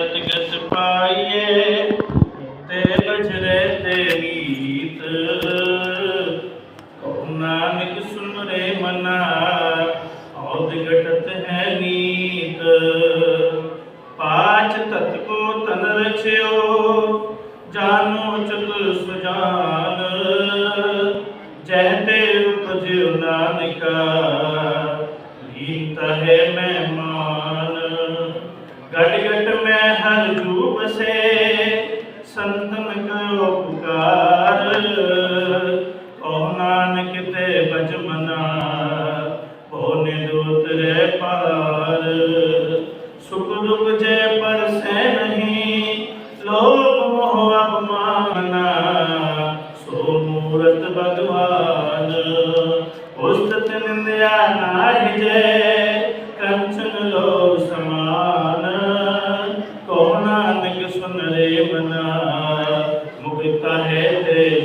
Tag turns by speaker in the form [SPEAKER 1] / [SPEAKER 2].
[SPEAKER 1] ਗਤ ਪਾਈਏ ਤੇ ਬਜਰੇ ਤੇ ਗੀਤ। ਕਉ ਨਾਨਕ ਸੁਨ ਮਨਾ ਔਦ ਘਟਤ ਹੈ ਨੀਤ ਪਾਚ ਤਤ ਕੋ ਤਨ ਰਚਿਓ, ਜਾਨੋ ਚਤੁਰ ਸੁਜਾਨ। ਜੈ ਉਪਜਿਓ ਨਾਨਕਾ, ਲੀਤ ਹੈ ਮਹਿਮਾਨ। ਗਟ ਗਟ ਮੈਂ ਜੂ ਬਸੇ ਸੰਤਨ ਕੋ ਪੁਕਾਰ। ਕੋ ਨਾਨਕ ਤੇ ਬਜ ਮਨਾ ਹੋ ਪਾਰ। ਸੁਖ ਦੁਖ ਜੈ ਪਰਸੈ ਨਹੀਂ, ਲੋਭ ਮੋਹ ਅਪਮਾਨਾ ਸੋ ਮੂਰਤ ਭਗਵਾਨ ਉਸਤਤ ਨਿੰਦਿਆ ਨਾਹਿ ਜੈ। ਕੋ ਮੁਕਤਾ ਹੈ ਤੇ